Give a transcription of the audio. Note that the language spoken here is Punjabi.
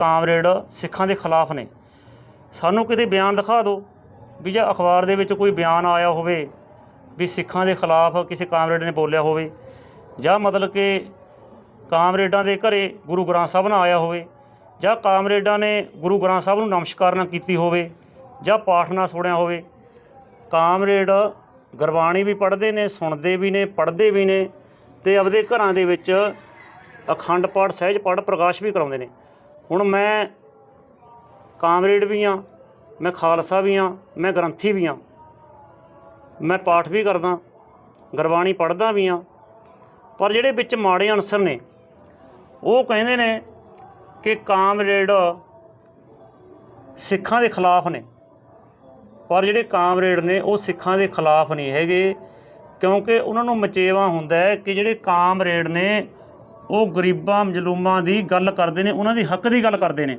ਕਾਮਰੇਡ ਸਿੱਖਾਂ ਦੇ ਖਿਲਾਫ ਨੇ। ਸਾਨੂੰ ਕਿਤੇ ਬਿਆਨ ਦਿਖਾ ਦਿਓ ਵੀ ਜਾਂ ਅਖਬਾਰ ਦੇ ਵਿੱਚ ਕੋਈ ਬਿਆਨ ਆਇਆ ਹੋਵੇ ਵੀ ਸਿੱਖਾਂ ਦੇ ਖਿਲਾਫ ਕਿਸੇ ਕਾਮਰੇਡ ਨੇ ਬੋਲਿਆ ਹੋਵੇ ਜਾਂ ਮਤਲਬ ਕਿ ਕਾਮਰੇਡਾਂ ਦੇ ਘਰੇ ਗੁਰੂ ਗ੍ਰੰਥ ਸਾਹਿਬ ਨਾਲ ਆਇਆ ਹੋਵੇ ਜਾਂ ਕਾਮਰੇਡਾਂ ਨੇ ਗੁਰੂ ਗ੍ਰੰਥ ਸਾਹਿਬ ਨੂੰ ਨਮਸਕਾਰ ਨਾ ਕੀਤੀ ਹੋਵੇ ਜਾਂ ਪਾਠ ਨਾ ਸੁਣਿਆ ਹੋਵੇ, ਕਾਮਰੇਡ ਗੁਰਬਾਣੀ ਵੀ ਪੜ੍ਹਦੇ ਨੇ, ਸੁਣਦੇ ਵੀ ਨੇ, ਪੜ੍ਹਦੇ ਵੀ ਨੇ ਤੇ ਆਪਦੇ ਘਰਾਂ ਦੇ ਵਿੱਚ ਅਖੰਡ ਪਾਠ, ਸਹਿਜ ਪਾਠ ਪ੍ਰਕਾਸ਼ ਵੀ ਕਰਾਉਂਦੇ ਨੇ। ਹੁਣ ਮੈਂ ਕਾਮਰੇਡ ਵੀ ਹਾਂ ਮੈਂ ਖਾਲਸਾ ਵੀ ਹਾਂ ਮੈਂ ਗ੍ਰੰਥੀ ਵੀ ਹਾਂ ਮੈਂ ਪਾਠ ਵੀ ਕਰਦਾ, ਗੁਰਬਾਣੀ ਪੜ੍ਹਦਾ ਵੀ ਹਾਂ ਪਰ ਜਿਹੜੇ ਵਿੱਚ ਮਾੜੇ ਅਨਸਰ ਨੇ, ਉਹ ਕਹਿੰਦੇ ਨੇ ਕਿ ਕਾਮਰੇਡ ਸਿੱਖਾਂ ਦੇ ਖਿਲਾਫ ਨੇ। ਪਰ ਜਿਹੜੇ ਕਾਮਰੇਡ ਨੇ, ਉਹ ਸਿੱਖਾਂ ਦੇ ਖਿਲਾਫ ਨਹੀਂ ਹੈਗੇ, ਕਿਉਂਕਿ ਉਹਨਾਂ ਨੂੰ ਮਚੇਵਾ ਹੁੰਦਾ ਹੈ ਕਿ ਜਿਹੜੇ ਕਾਮਰੇਡ ਨੇ ਉਹ ਗਰੀਬਾਂ ਮਜਲੂਮਾਂ ਦੀ ਗੱਲ ਕਰਦੇ ਨੇ ਉਹਨਾਂ ਦੀ ਹੱਕ ਦੀ ਗੱਲ ਕਰਦੇ ਨੇ।